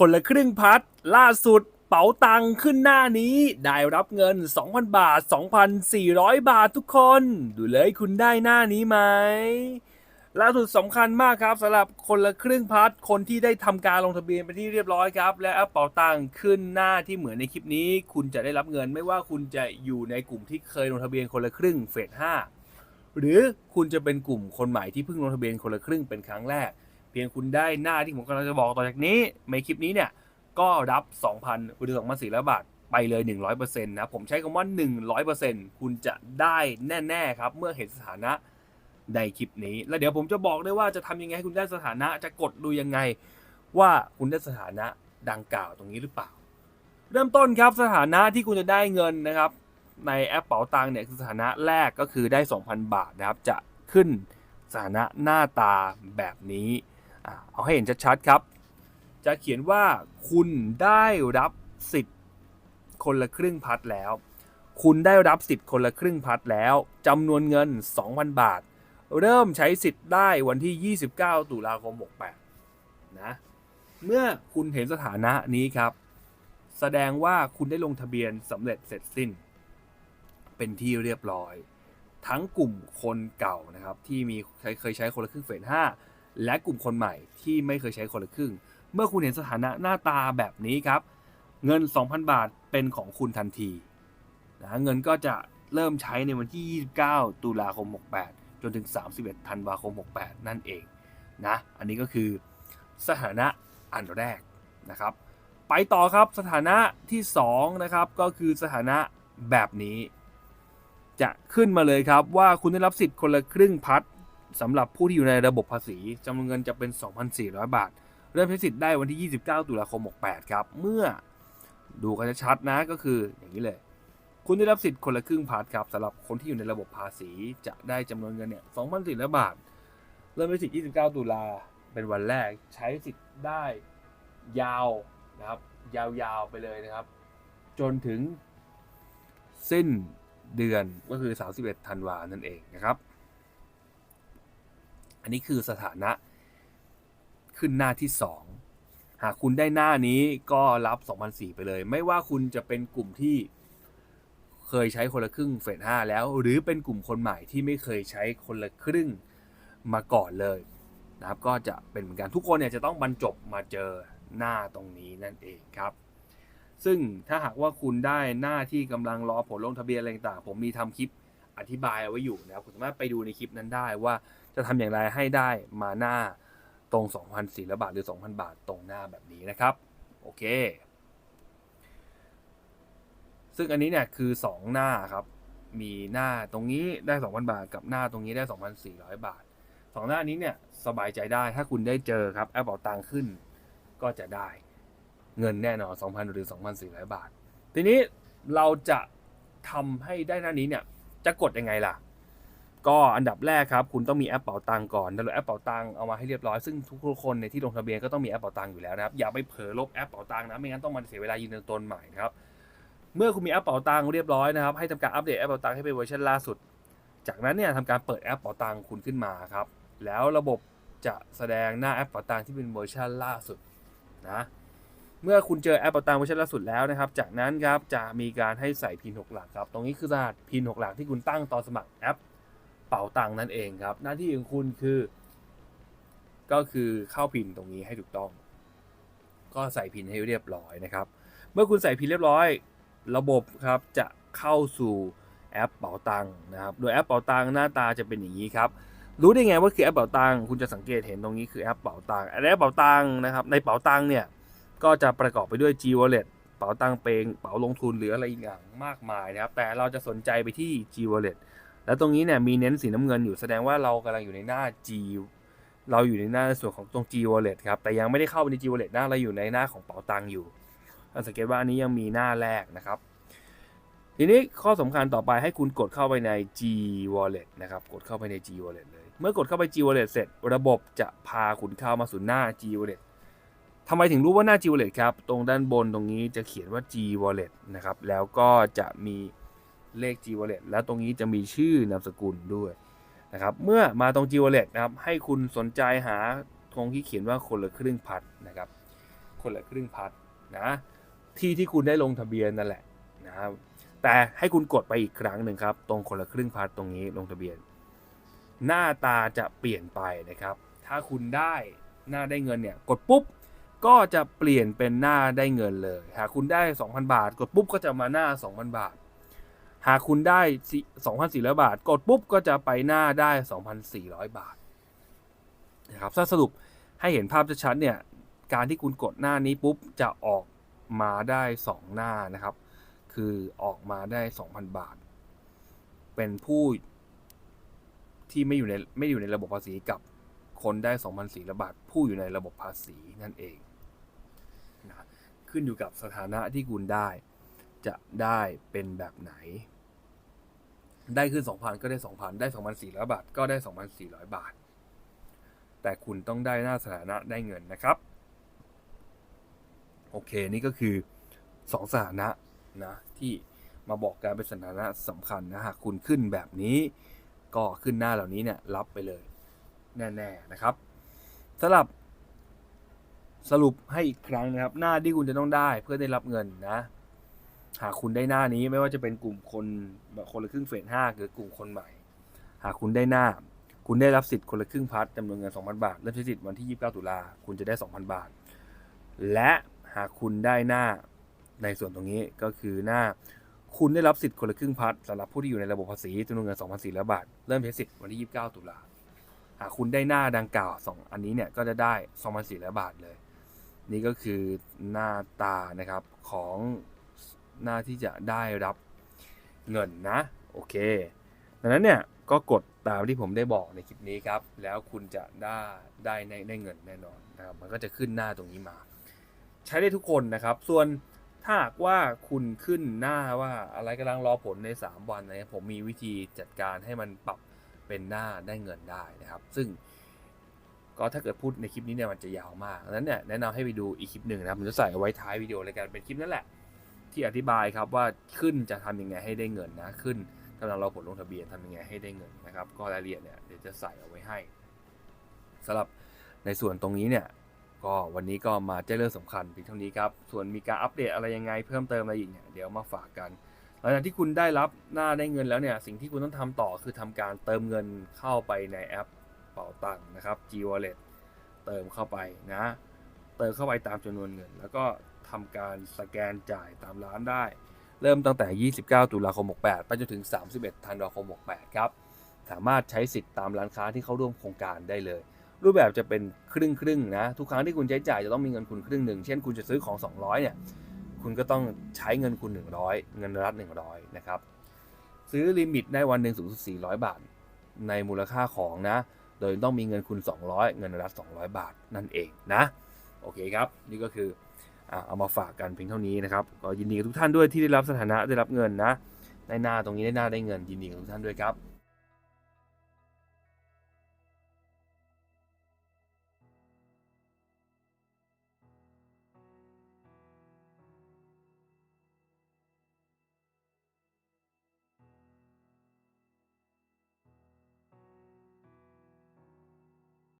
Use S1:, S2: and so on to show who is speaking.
S1: คนละครึ่งพัดล่าสุดเป๋าตังขึ้นหน้านี้ ได้รับเงิน 2,000 บาท 2,400 บาททุกคน ดูเลยคุณได้หน้านี้ไหมล่าสุดสำคัญมากครับสำหรับคนละครึ่งพัดคนที่ได้ทำการลงทะเบียนไปที่เรียบร้อยครับ และแอปเป๋าตังขึ้นหน้าที่เหมือนในคลิปนี้ คุณจะได้รับเงินไม่ว่าคุณจะอยู่ในกลุ่มที่เคยลงทะเบียนคนละครึ่งเฟส5หรือคุณจะเป็นกลุ่มคนใหม่ที่เพิ่งลงทะเบียนคนละครึ่งเป็นครั้งแรก พียงคุณได้หน้าที่ผมกำลังจะบอกต่อจากนี้ในคลิปนี้เนี่ย ก็รับ 2,000หรือ2,400 บาท ไปเลย 100%นะผมใช้คำว่า 100%คุณจะได้แน่ๆครับ เมื่อเห็นสถานะในคลิปนี้ แล้วเดี๋ยวผมจะบอกด้วยว่าจะทำยังไงให้คุณได้สถานะจะกดดูยังไง ว่าคุณได้สถานะดังกล่าวตรงนี้หรือเปล่า เริ่มต้นครับสถานะที่คุณจะได้เงินนะครับ ในแอปเป๋าตังค์เนี่ยคือสถานะแรกก็คือได้ 2,000 บาทนะครับจะขึ้นสถานะหน้าตาแบบนี้ เอาให้เห็นชัดๆครับ จะเขียนว่าคุณได้รับสิทธิ์คนละครึ่งพัดแล้ว คุณได้รับสิทธิ์คนละครึ่งพัดแล้วจำนวนเงิน 2,000 บาท เริ่มใช้สิทธิ์ได้วันที่ 29 ตุลาคม 68 นะ เมื่อคุณเห็นสถานะนี้ครับ แสดงว่าคุณได้ลงทะเบียนสำเร็จเสร็จสิ้น เป็นที่เรียบร้อย ทั้งกลุ่มคนเก่านะครับ ที่มีเคยใช้คนละครึ่งเฟส5 และกลุ่มคนใหม่ที่ไม่เคยใช้คนละครึ่ง เมื่อคุณเห็นสถานะหน้าตาแบบนี้ครับ เงิน 2,000 บาทเป็นของคุณทันทีนะเงินก็จะเริ่มใช้ในวันที่ 29 ตุลาคม 68 จนถึง 31 ธันวาคม 68 นั่นเองนะอันนี้ก็คือสถานะอันแรกนะครับ ไปต่อครับสถานะที่ 2 นะครับก็คือสถานะแบบนี้ จะขึ้นมาเลยครับว่าคุณได้รับสิทธิ์คนละครึ่งพัด สำหรับผู้ที่อยู่ในระบบภาษีจำนวนเงินจะเป็น 2,400 บาท เริ่มใช้สิทธิ์ได้วันที่ 29 ตุลาคม 68 ครับ เมื่อดูกันชัดนะก็คืออย่างนี้เลย คุณได้รับสิทธิ์คนละครึ่งพาร์ทครับสำหรับคนที่อยู่ในระบบภาษีจะได้จำนวนเงินเนี่ย 2,400 บาท เริ่มใช้สิทธิ์ 29 ตุลาเป็นวันแรกใช้สิทธิ์ได้ยาวนะครับ ยาวๆไปเลยนะครับ จนถึงสิ้นเดือนก็คือ 31 ธันวานั่นเองนะครับ อันนี้คือสถานะขึ้นหน้าที่ 2 หากคุณได้หน้านี้ก็รับ 2,004 ไปเลย ไม่ว่าคุณจะเป็นกลุ่มที่เคยใช้คนละครึ่งเฟส5แล้ว หรือเป็นกลุ่มคนใหม่ที่ไม่เคยใช้คนละครึ่งมาก่อนเลยนะครับ ก็จะเป็นเหมือนกันทุกคนเนี่ยจะต้องบรรจบมาเจอหน้าตรงนี้นั่นเองครับ ซึ่งถ้าหากว่าคุณได้หน้าที่กำลังรอผลลงทะเบียนอะไรต่างผมมีทำคลิปอธิบายเอาไว้อยู่นะครับคุณสามารถไปดูในคลิปนั้นได้ว่า จะทำอย่างไรให้ได้มาหน้าตรง 2,400 บาทหรือ 2,000 บาทตรงหน้าแบบนี้นะครับ โอเค ซึ่งอันนี้เนี่ยคือ 2 หน้าครับ มีหน้าตรงนี้ได้ 2,000 บาท กับหน้าตรงนี้ได้ 2,400 บาทสองหน้านี้เนี่ยสบายใจได้ถ้าคุณได้เจอครับแอปเป๋าตังขึ้นก็จะได้เงินแน่นอน 2,000 หรือ 2,400 บาท ทีนี้เราจะทำให้ได้หน้านี้เนี่ยจะกดยังไงล่ะ ก็อันดับแรกครับ คุณต้องมีแอปเป๋าตังก่อนดาวน์โหลดแอปเป๋าตังเอามาให้เรียบร้อยซึ่งทุกคนในที่ลงทะเบียนก็ต้องมีแอปเป๋าตังอยู่แล้วนะครับอย่าไปเผลอลบแอปเป๋าตังนะไม่งั้นต้องมาเสียเวลายืนยันตนใหม่นะครับเมื่อคุณมีแอปเป๋าตังเรียบร้อยนะครับให้ทำการอัปเดตแอปเป๋าตังให้เป็นเวอร์ชันล่าสุด จากนั้นเนี่ยทำการเปิดแอปเป๋าตังคุณขึ้นมาครับแล้วระบบจะแสดงหน้าแอปเป๋าตังที่เป็นเวอร์ชันล่าสุดนะเมื่อคุณเจอแอปเป๋าตังเวอร์ชันล่าสุดแล้วนะครับ จากนั้นครับจะมีการให้ใส่พินหกหลักครับ ตรงนี้คือรหัสพินหกหลักที่คุณตั้งตอนสมัครแอป เป๋าตังค์นั่นเองครับ หน้าที่ของคุณคือ ก็คือเข้าพินตรงนี้ให้ถูกต้อง ก็ใส่พินให้เรียบร้อยนะครับ เมื่อคุณใส่พินเรียบร้อย ระบบครับจะเข้าสู่แอปเป๋าตังค์นะครับ โดยแอปเป๋าตังค์หน้าตาจะเป็นอย่างนี้ครับ รู้ได้ไงว่าคือแอปเป๋าตังค์คุณจะสังเกตเห็นตรงนี้คือแอปเป๋าตังค์แอปเป๋าตังค์นะครับ ในเป๋าตังค์เนี่ยก็จะประกอบไปด้วย G Wallet เป๋าตังค์เปงเป๋าลงทุนหรืออะไรอีกอย่างมากมายนะครับ แต่เราจะสนใจไปที่ G Wallet แล้วตรงนี้เนี่ยมีเน้นสีน้ำเงินอยู่แสดงว่าเรากำลังอยู่ในหน้า G เราอยู่ในหน้าส่วนของตรง G Wallet ครับ แต่ยังไม่ได้เข้าไปใน G Wallet หน้าเราอยู่ในหน้าของเป๋าตังค์อยู่เราสังเกตว่าอันนี้ยังมีหน้าแรกนะครับ ทีนี้ข้อสำคัญต่อไปให้คุณกดเข้าไปใน G Wallet นะครับ กดเข้าไปใน G Wallet เลย เมื่อกดเข้าไป G Wallet เสร็จ ระบบจะพาคุณเข้ามาสู่หน้า G Wallet ทำไมถึงรู้ว่าหน้า G Wallet ครับ ตรงด้านบนตรงนี้จะเขียนว่า G Wallet นะครับ แล้วก็จะมี เลข G Wallet แล้วตรงนี้จะมีชื่อนามสกุลด้วยนะครับ เมื่อมาตรง G Wallet นะครับ ให้คุณสนใจหาตรงที่เขียนว่าคนละครึ่งพัดนะครับคคนละครึ่งพัดนะ ที่ที่คุณได้ลงทะเบียนนั่นแหละนะครับ แต่ให้คุณกดไปอีกครั้งหนึ่งครับ ตรงคนละครึ่งพัดตรงนี้ลงทะเบียน หน้าตาจะเปลี่ยนไปนะครับ ถ้าคุณได้หน้าได้เงินเนี่ยกดปุ๊บก็จะเปลี่ยนเป็นหน้าได้เงินเลย หากคุณได้ 2,000 บาท กดปุ๊บก็จะมาหน้า 2,000 บาท หากคุณได้ 2,400 บาท กดปุ๊บก็จะไปหน้าได้ 2,400 บาทนะครับถ้าสรุปให้เห็นภาพชัดๆเนี่ยการที่คุณกดหน้านี้ปุ๊บจะออกมาได้ 2 หน้านะครับ คือออกมาได้ 2,000 บาท เป็นผู้ที่ไม่อยู่ในไม่อยู่ในระบบภาษีกับคนได้ 2,400 บาท ผู้อยู่ในระบบภาษีนั่นเองนะขึ้นอยู่กับสถานะที่คุณได้ จะได้เป็นแบบไหน ได้ขึ้น 2,000 ก็ได้ 2,000 ได้ 2,400 บาท ก็ได้ 2,400 บาท แต่คุณต้องได้หน้าสถานะได้เงินนะครับ โอเค นี่ก็คือ 2 สถานะนะที่มาบอกการเป็นสถานะสำคัญนะ หากคุณขึ้นแบบนี้ ก็ขึ้นหน้าเหล่านี้เนี่ยรับไปเลย แน่ๆนะครับสำหรับสรุปให้อีกครั้งนะครับ หน้าที่คุณจะต้องได้เพื่อได้รับเงินนะ หากคุณได้หน้านี้ไม่ว่าจะเป็นกลุ่มคนแบบคนละครึ่งเฟสห้าหรือกลุ่มคนใหม่ หากคุณได้หน้า คุณได้รับสิทธิ์คนละครึ่งพัดจำนวนเงิน 2,000 บาทเริ่มใช้สิทธิ์วันที่ 29 ตุลาคุณจะได้ 2,000 บาท และหากคุณได้หน้าในส่วนตรงนี้ก็คือหน้า คุณได้รับสิทธิ์คนละครึ่งพัดสำหรับผู้ที่อยู่ในระบบภาษีจำนวนเงิน 2,400 บาท เริ่มใช้สิทธิ์วันที่ 29 ตุลาหากคุณได้หน้าดังกล่าวสองอันนี้เนี่ยก็จะได้ 2,400 บาทเลย นี่ก็คือหน้าตานะครับของ น้าที่จะได้รับเงินนะ โอเค ดังนั้นเนี่ยก็กดตามที่ผมได้บอกในคลิปนี้ครับ แล้วคุณจะได้ได้ในได้เงินแน่นอนนะครับมันก็จะขึ้นหน้าตรงนี้มา ใช้ได้ทุกคนนะครับ ส่วนถ้าหากว่าคุณขึ้นหน้าว่าอะไรกำลังรอผลใน 3 วันนะผมมีวิธีจัดการให้มันปรับเป็นหน้าได้เงินได้นะครับ ซึ่งก็ถ้าเกิดพูดในคลิปนี้เนี่ยมันจะยาวมากดังนั้นเนี่ยแนะนำให้ไปดูอีกคลิปหนึ่งนะครับผมจะใส่เอาไว้ท้ายวิดีโอเลยกันเป็นคลิปนั่นแหละ ที่อธิบายครับว่าขึ้นจะทำยังไงให้ได้เงินนะขึ้นกำลังรอผลลงทะเบียนทำยังไงให้ได้เงินนะครับ ก็รายละเอียดเนี่ยเดี๋ยวจะใส่เอาไว้ให้สำหรับในส่วนตรงนี้เนี่ยก็วันนี้ก็มาแจ้งเรื่องสำคัญเพียงเท่านี้ครับ ส่วนมีการอัปเดตอะไรยังไงเพิ่มเติมอะไรอีกเนี่ยเดี๋ยวมาฝากกันหลังจากที่คุณได้รับหน้าได้เงินแล้วเนี่ยสิ่งที่คุณต้องทำต่อคือทำการเติมเงินเข้าไปในแอปเป๋าตังค์นะครับ G Wallet เติมเข้าไปนะ เติมเข้าไปตามจำนวนเงิน แล้วก็ ทำการสแกนจ่ายตามร้านได้ เริ่มตั้งแต่ 29 ตุลาคม 68 ไปจนถึง 31 ธันวาคม 68 ครับ สามารถใช้สิทธิ์ตามร้านค้าที่เข้าร่วมโครงการได้เลย รูปแบบจะเป็นครึ่งครึ่งนะ ทุกครั้งที่คุณใช้จ่ายจะต้องมีเงินคุณครึ่งหนึ่ง เช่นคุณจะซื้อของ 200 เนี่ย คุณก็ต้องใช้เงินคุณ 100 เงินรัฐ 100 นะครับ ซื้อลิมิตได้วันหนึ่งสูงสุด 400 บาท ในมูลค่าของนะ โดยต้องมีเงินคุณ 200 เงินรัฐ 200 บาทนั่นเองนะ โอเคครับ นี่ก็คือ เอามาฝากกันเพียงเท่านี้นะครับก็ยินดีกับทุกท่านด้วยที่ได้รับสถานะได้รับเงินนะได้หน้าตรงนี้ได้หน้าได้เงินยินดีกับทุกท่านด้วยครับ